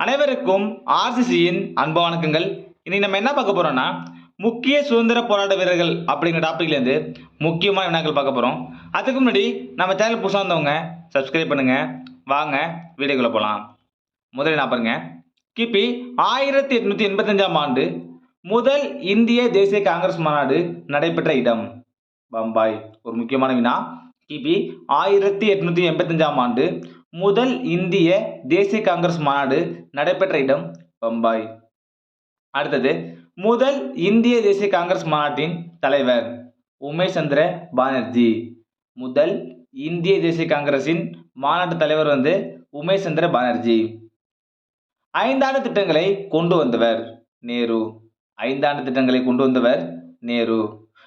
அனைவருக்கும் ஆர்சிசியின் அன்பு வணக்கங்கள். இன்னைக்கு நம்ம என்ன பார்க்க போறோம்னா முக்கிய சுதந்திர போராட்ட வீரர்கள் அப்படிங்கிற டாபிக்லேருந்து முக்கியமான வினாக்கள் பார்க்க போகிறோம் அதுக்கு முன்னாடி நம்ம சேனல் புதுசாக வந்தவங்க சப்ஸ்கிரைப் பண்ணுங்க. வாங்க வீடியோக்குள்ளே போகலாம் முதல்ல நான் பாருங்க. கிபி ஆயிரத்தி எட்நூற்றி எண்பத்தஞ்சாம் ஆண்டு முதல் இந்திய தேசிய காங்கிரஸ் மாநாடு நடைபெற்ற இடம். பம்பாய். ஒரு முக்கியமான வினா. கிபி ஆயிரத்தி எட்நூற்றி எண்பத்தஞ்சாம் ஆண்டு முதல் இந்திய தேசிய காங்கிரஸ் மாநாடு நடைபெற்ற இடம் பம்பாய். அடுத்தது முதல் இந்திய தேசிய காங்கிரஸ் மாநாட்டின் தலைவர் உமேஷ் சந்திர பானர்ஜி. முதல் இந்திய தேசிய காங்கிரஸின் மாநாட்டு தலைவர் வந்து உமேஷ் சந்திர பானர்ஜி. ஐந்தாண்டு திட்டங்களை கொண்டு வந்தவர் நேரு. ஐந்தாண்டு திட்டங்களை கொண்டு வந்தவர் நேரு.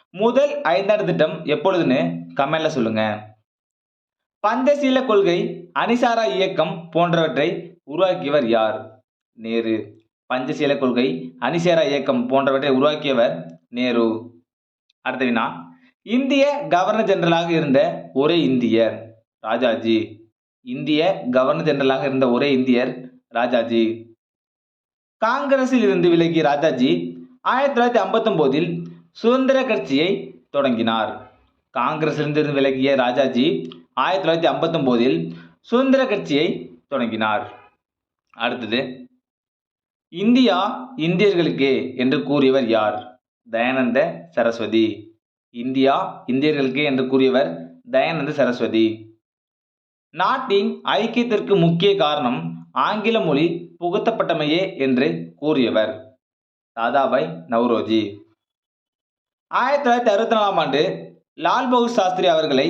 முதல் ஐந்தாண்டு திட்டம் எப்பொழுதுன்னு கமெண்ட்ல சொல்லுங்கள் பந்தசீல கொள்கை அணிசாரா இயக்கம் போன்றவற்றை உருவாக்கியவர் யார்? நேரு. பஞ்சசீல கொள்கை அணிசாரா இயக்கம் போன்றவற்றை உருவாக்கியவர் நேரு. அடுத்த வினா. இந்திய கவர்னர் ஜெனரலாக இருந்த ஒரே இந்தியர் ராஜாஜி. இந்திய கவர்னர் ஜெனரலாக இருந்த ஒரே இந்தியர் ராஜாஜி. காங்கிரஸில் இருந்து விலகிய ராஜாஜி ஆயிரத்தி தொள்ளாயிரத்தி ஐம்பத்தொம்போதில் சுதந்திர கட்சியை தொடங்கினார். காங்கிரஸிலிருந்து விலகிய ராஜாஜி ஆயிரத்தி தொள்ளாயிரத்தி ஐம்பத்தொம்போதில் சுதந்திர கட்சியை தொடங்கினார். அடுத்தது இந்தியா இந்தியர்களுக்கே என்று கூறியவர் யார்? தயானந்த சரஸ்வதி. இந்தியா இந்தியர்களுக்கே என்று கூறியவர் தயானந்த சரஸ்வதி. நாட்டின் ஐக்கியத்திற்கு முக்கிய காரணம் ஆங்கில மொழி புகுத்தப்பட்டமையே என்று கூறியவர் தாதாபாய் நவ்ரோஜி. ஆயிரத்தி தொள்ளாயிரத்தி அறுபத்தி நாலாம் ஆண்டு லால் பகதூர் சாஸ்திரி அவர்களை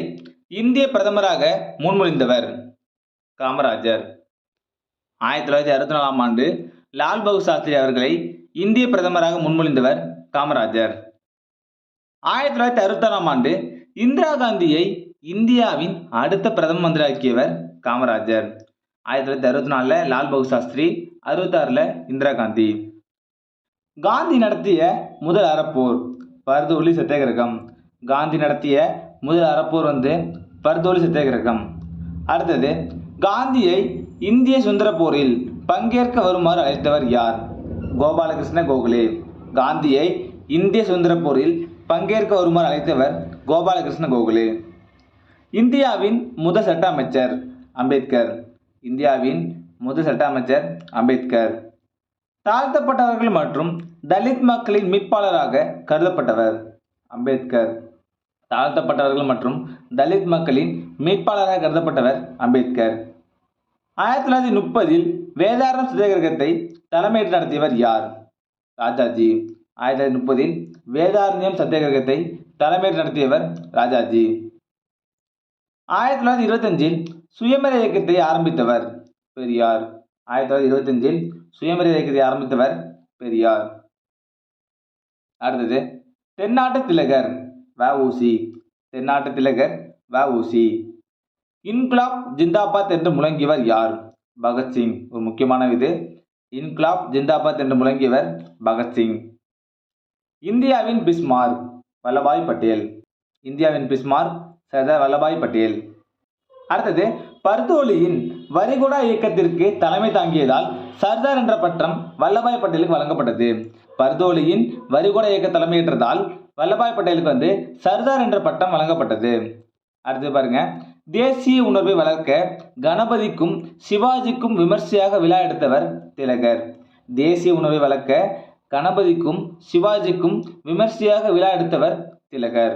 இந்திய பிரதமராக முன்மொழிந்தவர் காமராஜர். ஆயிரத்தி தொள்ளாயிரத்தி அறுபத்தி நாலாம் ஆண்டு லால் பகதூர் சாஸ்திரி அவர்களை இந்திய பிரதமராக முன்மொழிந்தவர் காமராஜர். ஆயிரத்தி தொள்ளாயிரத்தி அறுபத்தாறாம் ஆண்டு இந்திரா காந்தியை இந்தியாவின் அடுத்த பிரதம மந்திரியாக்கியவர் காமராஜர். ஆயிரத்தி தொள்ளாயிரத்தி அறுபத்தி நாலில் லால் பகதூர் சாஸ்திரி அறுபத்தாறில் இந்திரா காந்தி. காந்தி நடத்திய முதல் அறப்போர் பர்தோலி சத்தியாகிரகம். காந்தி நடத்திய முதல் அறப்போர் வந்து பர்தோலி சத்தியாகிரகம் அடுத்தது காந்தியை இந்திய சுதந்திர போரில் பங்கேற்க வருமாறு அழைத்தவர் யார்? கோபாலகிருஷ்ண கோகலே. காந்தியை இந்திய சுதந்திர போரில் பங்கேற்க வருமாறு அழைத்தவர் கோபாலகிருஷ்ண கோகலே. இந்தியாவின் முதல் சட்ட அமைச்சர் அம்பேத்கர். இந்தியாவின் முதல் சட்ட அமைச்சர் அம்பேத்கர். தாழ்த்தப்பட்டவர்கள் மற்றும் தலித் மக்களின் மீட்பாளராக கருதப்பட்டவர் அம்பேத்கர். தாழ்த்தப்பட்டவர்கள் மற்றும் தலித் மக்களின் மீட்பாளராக கருதப்பட்டவர் அம்பேத்கர். ஆயிரத்தி தொள்ளாயிரத்தி முப்பதில் வேதாரம் சத்தியாகிரகத்தை தலைமையேற்று நடத்தியவர் யார்? ராஜாஜி. ஆயிரத்தி தொள்ளாயிரத்தி முப்பதில் வேதாரண்யம் சத்தியாகிரகத்தை தலைமையேற்று நடத்தியவர் ராஜாஜி. ஆயிரத்தி தொள்ளாயிரத்தி இருபத்தஞ்சில் சுயமரியாதை இயக்கத்தை ஆரம்பித்தவர் பெரியார். ஆயிரத்தி தொள்ளாயிரத்தி இருபத்தஞ்சில் சுயமரியாதை இயக்கத்தை ஆரம்பித்தவர் பெரியார். அடுத்தது தென்னாட்டு திலகர். வஉசி தென்னாட்டு திலகர் வஉசி இன்குலாப் ஜிந்தாபாத் என்று முழங்கியவர் யார்? பகத்சிங் ஒரு முக்கியமான இது. இன்குலாப் ஜிந்தாபாத் என்று முழங்கியவர் பகத்சிங் இந்தியாவின் பிஸ்மார்க் வல்லபாய் பட்டேல். இந்தியாவின் பிஸ்மார்க் சர்தார் வல்லபாய் பட்டேல். அடுத்தது பர்தோலியின் வரிகுடா இயக்கத்திற்கு தலைமை தாங்கியதால் சர்தார் என்ற பட்டம் வல்லபாய் பட்டேலுக்கு வழங்கப்பட்டது. பர்தோலியின் வரிகுடா இயக்க தலைமையேற்றதால் வல்லபாய் பட்டேலுக்கு வந்து சர்தார் என்ற பட்டம் வழங்கப்பட்டது. அடுத்து பாருங்க. தேசிய உணர்வை வளர்க்க கணபதிக்கும் சிவாஜிக்கும் விமர்சையாக விழா எடுத்தவர் திலகர். தேசிய உணர்வை வளர்க்க கணபதிக்கும் சிவாஜிக்கும் விமர்சையாக விழா எடுத்தவர் திலகர்.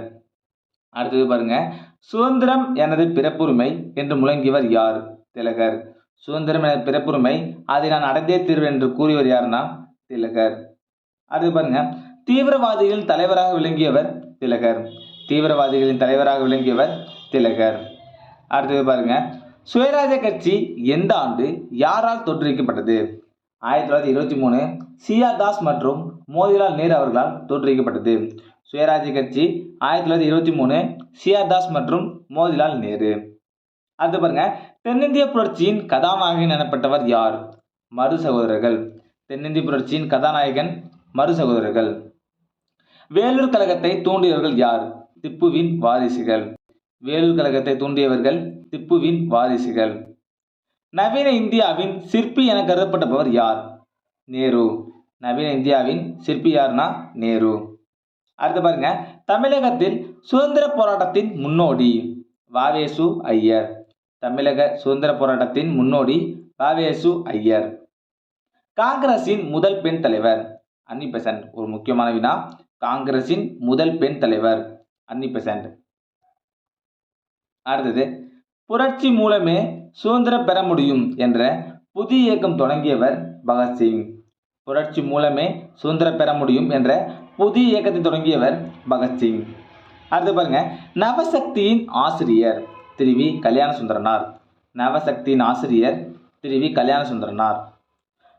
அடுத்தது பாருங்க. சுதந்திரம் எனது பிறப்புரிமை என்று முழங்கியவர் யார்? திலகர். சுதந்திரம் எனது பிறப்புரிமை அதை நான் அடைந்தே தீர்வேன் என்று கூறியவர் யாருன்னா திலகர். அடுத்து பாருங்க. தீவிரவாதிகளின் தலைவராக விளங்கியவர் திலகர். தீவிரவாதிகளின் தலைவராக விளங்கியவர் திலகர். அடுத்தது பாருங்க. சுயராஜ்ய கட்சி எந்த ஆண்டு யாரால் தோற்றுவிக்கப்பட்டது? ஆயிரத்தி தொள்ளாயிரத்தி இருபத்தி மூணு சியா தாஸ் மற்றும் மோதிலால் நேரு அவர்களால் தோற்றுவிக்கப்பட்டது. சுயராஜ்ய கட்சி ஆயிரத்தி தொள்ளாயிரத்தி இருபத்தி மூணு சியா தாஸ் மற்றும் மோதிலால் நேரு. அடுத்து பாருங்க. தென்னிந்திய புரட்சியின் கதாநாயகன் எனப்பட்டவர் யார்? மறு சகோதரர்கள். தென்னிந்திய புரட்சியின் கதாநாயகன் மறு சகோதரர்கள். வேலூர் கழகத்தை தூண்டியவர்கள் யார்? திப்புவின் வாரிசுகள். வேலூர் கழகத்தை தூண்டியவர்கள் திப்புவின் வாரிசுகள். நவீன இந்தியாவின் சிற்பி என கருதப்பட்டவர் யார்? நேரு. நவீன இந்தியாவின் சிற்பி யாருன்னா நேரு. அடுத்து பாருங்க. தமிழகத்தில் சுதந்திர போராட்டத்தின் முன்னோடி வாவேசு ஐயர். தமிழக சுதந்திர போராட்டத்தின் முன்னோடி வாவேசு ஐயர். காங்கிரஸின் முதல் பெண் தலைவர் அன்னி பெசன்ட் ஒரு முக்கியமான வினா. காங்கிரஸின் முதல் பெண் தலைவர். Annie Besant. அடுத்தது புரட்சி மூலமே சுதந்திரம் பெற முடியும் என்ற புதிய இயக்கம் தொடங்கியவர் பகத்சிங் புரட்சி மூலமே சுதந்திரம் பெற முடியும் என்ற புதிய இயக்கத்தை தொடங்கியவர் பகத்சிங் அடுத்து பாருங்க நவசக்தியின் ஆசிரியர் திரு வி கல்யாண சுந்தரனார் நவசக்தியின் ஆசிரியர் திரு வி கல்யாண சுந்தரனார்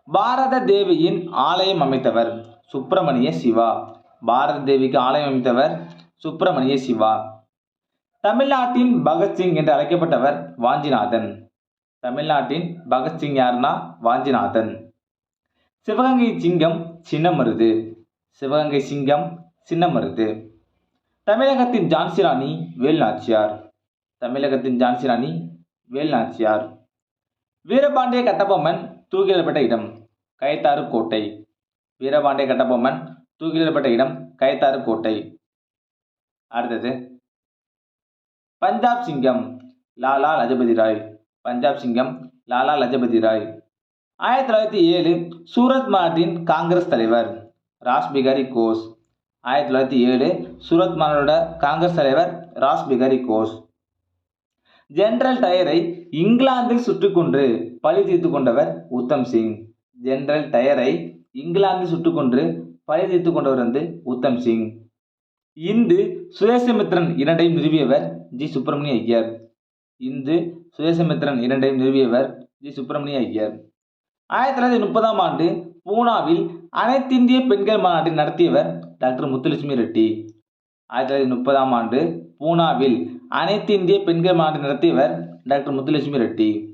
பாரத தேவியின் ஆலயம் அமைத்தவர் சுப்பிரமணிய சிவா. பாரத தேவிக்கு ஆலயம் அமைத்தவர் சுப்பிரமணிய சிவா. தமிழ்நாட்டின் பகத்சிங் என்று அழைக்கப்பட்டவர் வாஞ்சிநாதன். தமிழ்நாட்டின் பகத்சிங் யாருன்னா வாஞ்சிநாதன். சிவகங்கை சிங்கம் சின்னமருது. சிவகங்கை சிங்கம் சின்னமருது. தமிழகத்தின் ஜான்சி ராணி வேல்நாச்சியார். தமிழகத்தின் ஜான்சி ராணி வேல்நாச்சியார். வீரபாண்டிய கட்டபொம்மன் தூக்கிலிடப்பட்ட இடம் கயத்தாறு கோட்டை. வீரபாண்டிய கட்டபொம்மன் தூக்கிலிடப்பட்ட இடம் கைத்தாறு கோட்டை. அடுத்தது பஞ்சாப் சிங்கம் லாலா லஜபதி ராய். பஞ்சாப் சிங்கம் லாலா லஜபதி ராய். ஆயிரத்தி தொள்ளாயிரத்தி ஏழு சூரத் மாநாட்டின் காங்கிரஸ் தலைவர் ராஸ் பிகாரி கோஸ். ஆயிரத்தி தொள்ளாயிரத்தி ஏழு சூரத் மாநாட்டோட காங்கிரஸ் தலைவர் ராஸ் பிகாரி கோஸ். ஜெனரல் டயரை இங்கிலாந்தில் சுட்டுக்கொன்று பழி தீர்த்து கொண்டவர் உத்தம் சிங். ஜெனரல் டயரை இங்கிலாந்தில் சுட்டுக்கொன்று கொன்று கொண்டவர் வந்து உத்தம் சிங். இந்து சுதேசமித்திரன் இரண்டையும் நிறுவியவர் ஜி. சுப்பிரமணிய ஐயர். இந்து சுதேசமித்திரன் இரண்டையும் நிறுவியவர் ஜி. சுப்பிரமணிய ஐயர். ஆயிரத்தி தொள்ளாயிரத்தி முப்பதாம் ஆண்டு பூனாவில் அனைத்திந்திய பெண்கள் மாநாட்டை நடத்தியவர் டாக்டர் முத்துலட்சுமி ரெட்டி. ஆயிரத்தி தொள்ளாயிரத்தி முப்பதாம் ஆண்டு பூனாவில் அனைத்து இந்திய பெண்கள் மாநாட்டை நடத்தியவர் டாக்டர் முத்துலட்சுமி ரெட்டி.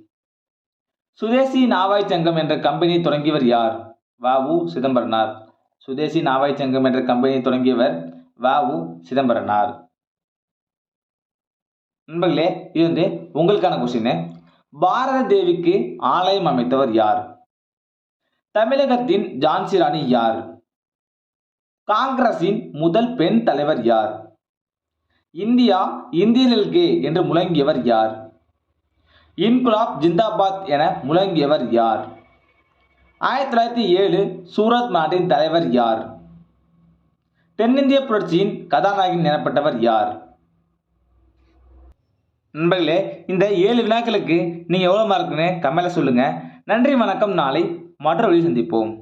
சுதேசி நாவாய் சங்கம் என்ற கம்பெனியை தொடங்கியவர் யார்? வ. உ. சிதம்பரனார். சுதேசி நாவாய் சங்கம் என்ற கம்பெனியை தொடங்கியவர் வ.உ. சிதம்பரனார். நண்பர்களே இது வந்து உங்களுக்கான கொஸ்டின் பாரத தேவிக்கு ஆலயம் அமைத்தவர் யார்? தமிழகத்தின் ஜான்சி ராணி யார்? காங்கிரசின் முதல் பெண் தலைவர் யார்? இந்தியா இந்தியர்களுக்கு என்று முழங்கியவர் யார்? இன்குலாப் ஜிந்தாபாத் என முழங்கியவர் யார்? ஆயிரத்தி தொள்ளாயிரத்தி ஏழு சூரத் நாட்டின் தலைவர் யார்? தென்னிந்திய புரட்சியின் கதாநாயகன் எனப்பட்டவர் யார்? நண்பர்களே இந்த ஏழு வினாக்களுக்கு நீங்கள் எவ்வளோ மார்க்குன்னு கமெண்ட்ல சொல்லுங்கள் நன்றி வணக்கம். நாளை மற்ற வழி சந்திப்போம்.